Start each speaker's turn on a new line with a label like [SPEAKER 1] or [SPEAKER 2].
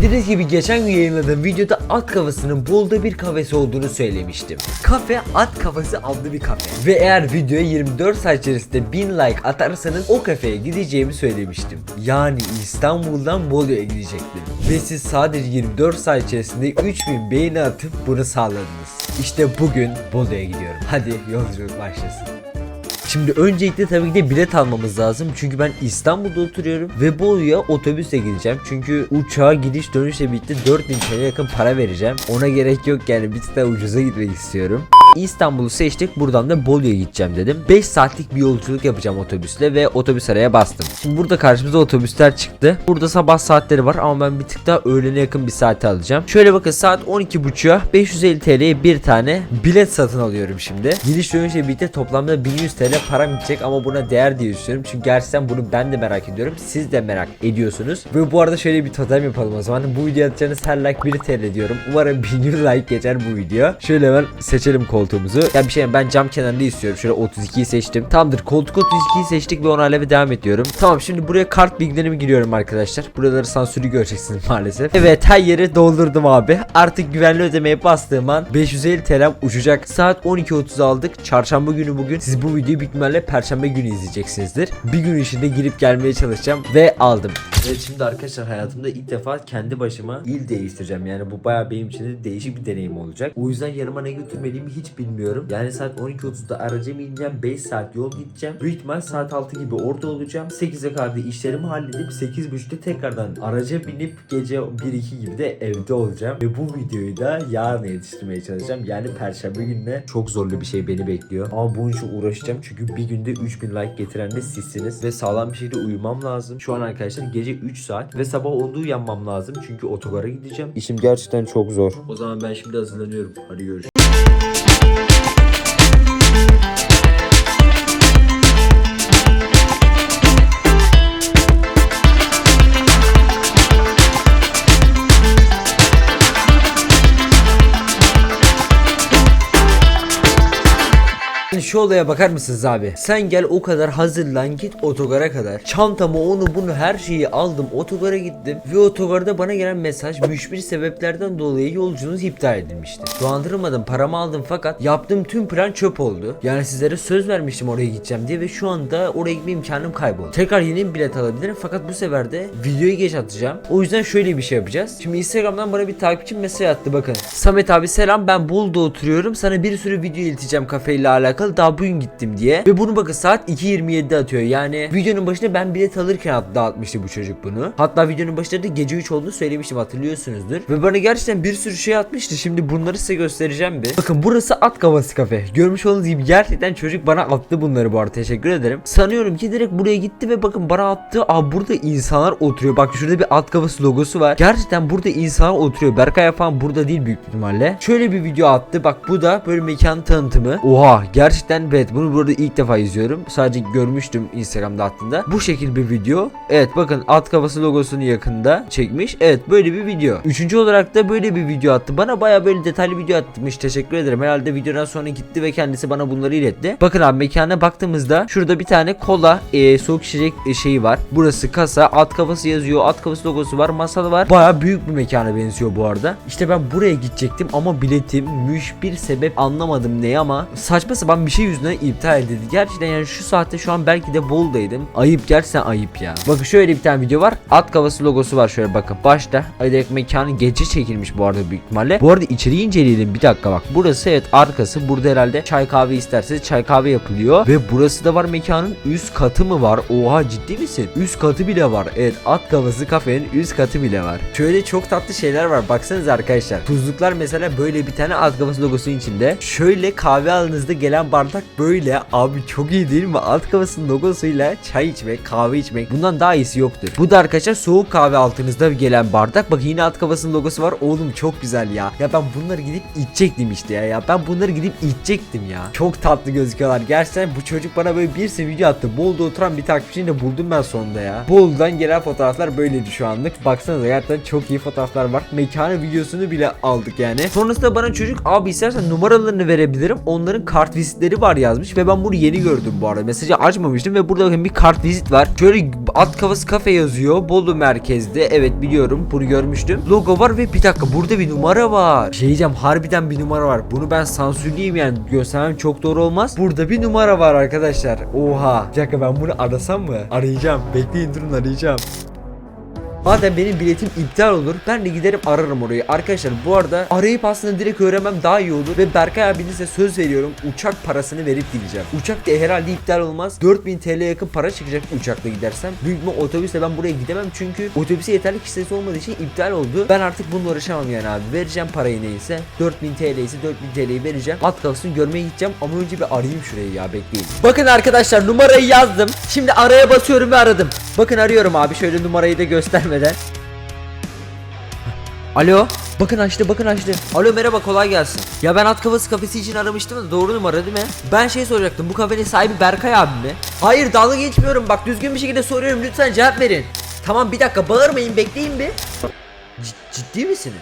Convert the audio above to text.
[SPEAKER 1] Bildiğiniz gibi geçen gün yayınladığım videoda at kafasının Bolu'da bir kafesi olduğunu söylemiştim. Kafe at kafası adlı bir kafe. Ve eğer videoya 24 saat içerisinde 1000 like atarsanız o kafeye gideceğimi söylemiştim. Yani İstanbul'dan Bolu'ya gidecektim. Ve siz sadece 24 saat içerisinde 3000 beğeni atıp bunu sağladınız. İşte bugün Bolu'ya gidiyorum. Hadi yolculuk başlasın. Şimdi öncelikle tabii ki de bilet almamız lazım. Çünkü ben İstanbul'da oturuyorum ve Bolu'ya otobüsle gideceğim. Çünkü uçağa gidiş dönüşle birlikte 4000 TL yakın para vereceğim. Ona gerek yok yani bir tık ucuza gitmek istiyorum. İstanbul'u seçtik. Buradan da Bolu'ya gideceğim dedim. 5 saatlik bir yolculuk yapacağım otobüsle ve otobüs araya bastım. Şimdi burada karşımıza otobüsler çıktı. Burada sabah saatleri var ama ben bir tık daha öğlene yakın bir saate alacağım. Şöyle bakın saat 12.30'a 550 TL'ye bir tane bilet satın alıyorum şimdi. Gidiş dönüşle birlikte toplamda 1100 TL param gidecek ama buna değer diye düşünüyorum. Çünkü gerçekten bunu ben de merak ediyorum. Siz de merak ediyorsunuz. Ve bu arada şöyle bir totem yapalım o zaman. Bu video atacağınız her like 1 TL diyorum. Umarım 1000 like geçer bu video. Şöyle hemen seçelim koltuğumuzu. Ya bir şey ben cam kenarında istiyorum. Şöyle 32'yi seçtim. Tamamdır koltuk 32'yi seçtik ve ona hala devam ediyorum. Tamam şimdi buraya kart bilgilerimi giriyorum arkadaşlar. Buraları sansürü göreceksiniz maalesef. Evet her yeri doldurdum abi. Artık güvenli ödemeye bastığım an 550 TL'm uçacak. Saat 12.30 aldık. Çarşamba günü bugün. Siz bu videoyu büyük ihtimalle perşembe günü izleyeceksinizdir. Bir gün içinde girip gelmeye çalışacağım ve aldım. Evet şimdi arkadaşlar hayatımda ilk defa kendi başıma il değiştireceğim. Yani bu bayağı benim için de değişik bir deneyim olacak. O yüzden yanıma ne götürmeliyimi hiç bilmiyorum. Yani saat 12.30'da araca bineceğim. 5 saat yol gideceğim. Büyük ihtimal saat 6 gibi orada olacağım. 8'e kadar da işlerimi halledip 8.30'da tekrardan araca binip gece 1-2 gibi de evde olacağım. Ve bu videoyu da yarın yetiştirmeye çalışacağım. Yani perşembe gününe çok zorlu bir şey beni bekliyor. Ama bunun için uğraşacağım. Çünkü bir günde 3000 like getiren de sizsiniz. Ve sağlam bir şekilde uyumam lazım. Şu an arkadaşlar gece 3 saat ve sabah 10'da uyanmam lazım. Çünkü otogara gideceğim. İşim gerçekten çok zor. O zaman ben şimdi hazırlanıyorum. Hadi görüşürüz. Şu olaya bakar mısınız abi? Sen gel o kadar hazırlan git otogara kadar. Çantamı onu bunu her şeyi aldım otogara gittim. Ve otogarda bana gelen mesaj müşbir sebeplerden dolayı yolculuğunuz iptal edilmişti. Dolandırılmadım paramı aldım fakat yaptığım tüm plan çöp oldu. Yani sizlere söz vermiştim oraya gideceğim diye ve şu anda oraya gitme imkanım kayboldu. Tekrar yeni bir bilet alabilirim fakat bu sefer de videoyu geç atacağım. O yüzden şöyle bir şey yapacağız. Şimdi Instagram'dan bana bir takipçim mesaj attı bakın. Samet abi selam ben Bolu'da oturuyorum. Sana bir sürü video ileteceğim kafeyle alakalı. Daha bugün gittim diye. Ve bunu bakın saat 2.27'de atıyor. Yani videonun başında ben bilet alırken at- dağıtmıştı bu çocuk bunu. Hatta videonun başında da gece 3 olduğunu söylemiştim hatırlıyorsunuzdur. Ve bana gerçekten bir sürü şey atmıştı. Şimdi bunları size göstereceğim bir. Bakın burası at kafası kafe. Görmüş olduğunuz gibi gerçekten çocuk bana attı bunları bu arada. Teşekkür ederim. Sanıyorum ki direkt buraya gitti ve bakın bana attı. Aa burada insanlar oturuyor. Bak şurada bir at kafası logosu var. Gerçekten burada insanlar oturuyor. Berkay falan burada değil büyük ihtimalle. Şöyle bir video attı. Bak bu da böyle mekan tanıtımı. Oha gerçekten evet bunu burada ilk defa izliyorum. Sadece görmüştüm Instagram'da attığında. Bu şekil bir video. Evet bakın at kafası logosunu yakında çekmiş. Evet böyle bir video. Üçüncü olarak da böyle bir video attı. Bana baya böyle detaylı video atmış. Teşekkür ederim. Herhalde videodan sonra gitti ve kendisi bana bunları iletti. Bakın abi mekana baktığımızda şurada bir tane kola e, soğuk içecek e, şeyi var. Burası kasa. At kafası yazıyor. At kafası logosu var. Masalı var. Baya büyük bir mekana benziyor bu arada. İşte ben buraya gidecektim ama biletim müşbir sebep anlamadım ne ama saçma sapan bir şey yüzünden iptal edildi. Gerçekten yani şu saatte şu an belki de Bolu'daydım. Ayıp gerçekten ayıp ya. Bakın şöyle bir tane video var. At kafası logosu var şöyle bakın. Başta direkt mekanın gece çekilmiş bu arada büyük ihtimalle. Bu arada içeriği inceleyelim bir dakika bak. Burası evet arkası. Burada herhalde çay kahve isterseniz çay kahve yapılıyor. Ve burası da var mekanın üst katı mı var? Oha ciddi misin? Üst katı bile var. Evet at kafası kafenin üst katı bile var. Şöyle çok tatlı şeyler var. Baksanıza arkadaşlar. Tuzluklar mesela böyle bir tane at kafası logosunun içinde. Şöyle kahve aldığınızda gelen bardak böyle. Abi çok iyi değil mi? At kafasının logosuyla çay içmek, kahve içmek bundan daha iyisi yoktur. Bu da arkadaşlar soğuk kahve altınızda gelen bardak. Bak yine at kafasının logosu var. Oğlum çok güzel ya. Ya ben bunları gidip içecektim işte ya. Ya ben bunları gidip içecektim ya. Çok tatlı gözüküyorlar. Gerçekten bu çocuk bana böyle bir sürü video attı. Bolu'da oturan bir takipçiyi de buldum ben sonunda ya. Bolu'dan gelen fotoğraflar böyleydi şu anlık. Baksanıza gerçekten çok iyi fotoğraflar var. Mekanı videosunu bile aldık yani. Sonrasında bana çocuk abi istersen numaralarını verebilirim. Onların kart vizitleri vizitleri var yazmış ve ben bunu yeni gördüm bu arada. Mesajı açmamıştım ve burada bakın bir kart vizit var. Şöyle at kafası kafe yazıyor. Bolu merkezde. Evet biliyorum. Bunu görmüştüm. Logo var ve bir dakika burada bir numara var. Şey diyeceğim harbiden bir numara var. Bunu ben sansürleyeyim yani göstermem çok doğru olmaz. Burada bir numara var arkadaşlar. Oha. Bir dakika ben bunu arasam mı? Arayacağım. Bekleyin durun arayacağım. Madem benim biletim iptal olur ben de giderim ararım orayı. Arkadaşlar bu arada arayıp aslında direkt öğrenmem daha iyi olur. Ve Berkay abinize söz veriyorum uçak parasını verip gideceğim. Uçak da herhalde iptal olmaz. 4000 TL yakın para çıkacak uçakla gidersem. Büyük ihtimal otobüsle ben buraya gidemem çünkü otobüse yeterli kişi sayısı olmadığı için iptal oldu. Ben artık bununla uğraşamam yani abi. Vereceğim parayı neyse. 4000 TL ise 4000 TL'yi vereceğim. At kafasını görmeye gideceğim ama önce bir arayayım şurayı ya bekleyin. Bakın arkadaşlar numarayı yazdım. Şimdi araya basıyorum ve aradım. Bakın arıyorum abi şöyle numarayı da göstermeden. Alo. Bakın açtı bakın açtı. Alo merhaba kolay gelsin. Ya ben at kafası kafesi için aramıştım da doğru numara değil mi? Ben şey soracaktım bu kafenin sahibi Berkay abi mi? Hayır dalga geçmiyorum bak düzgün bir şekilde soruyorum lütfen cevap verin. Tamam bir dakika bağırmayın bekleyin bir. C- ciddi misiniz?